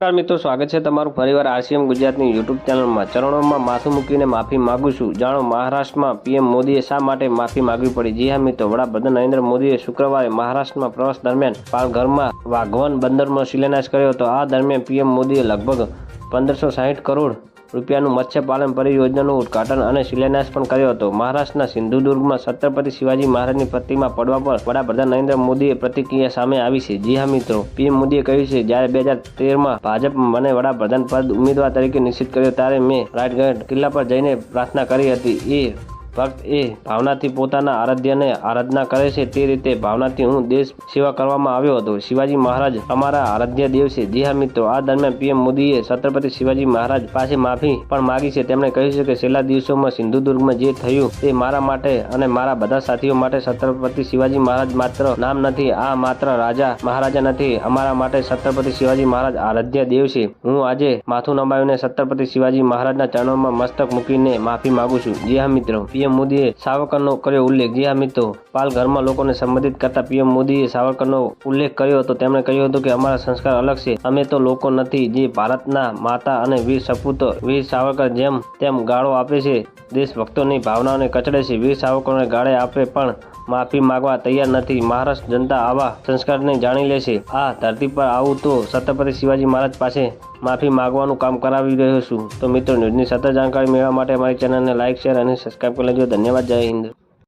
નમસ્કાર મિત્રો, સ્વાગત છે તમારું ફરીવાર આરસીએમ ગુજરાતની યુટ્યુબ ચેનલમાં. ચરણોમાં માથું મૂકીને માફી માગું છું. જાણો, મહારાષ્ટ્રમાં પીએમ મોદીએ શા માટે માફી માંગવી પડી? જી હા મિત્રો, વડાપ્રધાન નરેન્દ્ર મોદીએ શુક્રવારે મહારાષ્ટ્રમાં પ્રવાસ દરમિયાન પાલઘરમાં વાઘવન બંદરમાં શિલાન્યાસ કર્યો હતો. આ દરમિયાન પીએમ મોદીએ લગભગ પંદરસો સાહીઠ કરોડ રૂપિયાનું મત્સ્યપાલન પરિયોજનાનું ઉદ્ઘાટન અને શિલાન્યાસ પણ કર્યો હતો. મહારાષ્ટ્રના સિંધુદુર્ગમાં છત્રપતિ શિવાજી મહારાજની પ્રતિમા પડવા પર વડાપ્રધાન નરેન્દ્ર મોદીએ પ્રતિક્રિયા સામે આવી છે. જી હા, મિત્રો. પીએમ મોદીએ કહ્યું છે, જ્યારે બે હજાર તેરમાં ભાજપ મને વડાપ્રધાન પદ ઉમેદવાર તરીકે નિશ્ચિત કર્યો, ત્યારે મેં રાજગઢ કિલ્લા પર જઈને પ્રાર્થના કરી હતી. એ ભક્ત એ ભાવનાથી પોતાના આરાધ્યને આરાધના કરે છે તે રીતે ભાવનાથી હું દેશ સેવા કરવામાં આવ્યો હતો. શિવાજી મહારાજ અમારા આરાધ્ય દેવ છે જી હા મિત્રો, આ દરમિયાન પીએમ મોદીએ છત્રપતિ શિવાજી મહારાજ પાસે માફી પણ માગી છે. તેમણે કહ્યું છે કે છેલ્લા દિવસોમાં સિંધુદુર્ગમાં જે થયું તે મારા માટે અને મારા બધા સાથીઓ માટે છત્રપતિ શિવાજી મહારાજ માત્ર નામ નથી, આ માત્ર રાજા મહારાજા નથી, અમારા માટે છત્રપતિ શિવાજી મહારાજ આરાધ્ય દેવ છે હું આજે માથું નમાવીને છત્રપતિ શિવાજી મહારાજના ચરણોમાં મસ્તક મૂકીને માફી માગું છું. જી હા મિત્રો, પીએમ મોદીએ સાવરકરનો કર્યો ઉલ્લેખ. જી હા, મિત્રો. પાલઘરમાં લોકોને સંબોધિત કરતા પીએમ મોદીએ સાવરકરનો ઉલ્લેખ કર્યો હતો. તેમણે કહ્યું હતું કે, અમારા સંસ્કાર અલગ છે. અમે તો લોકો નથી, જે ભારતના માતા અને વીર સપૂતો વીર સાવરકર જેમ તેમ ગાળો આપે છે, દેશભક્તોની ભાવનાઓને કચડે છે. વીર સાવરકરને ગાળે આપે પણ માફી માંગવા તૈયાર નથી. મહારાષ્ટ્ર જનતા આવા સંસ્કારને જાણી લેશે આ ધરતી પર આવું તો છત્રપતિ શિવાજી મહારાજ પાસે માફી માંગવાનું કામ કરાવી રહ્યો છું. તો મિત્રો, ન્યૂઝની સતત જાણકારી મેળવવા માટે અમારી ચેનલને લાઇક શેર અને સબસ્ક્રાઈબ કરી લેજો. ધન્યવાદ. જય હિન્દ.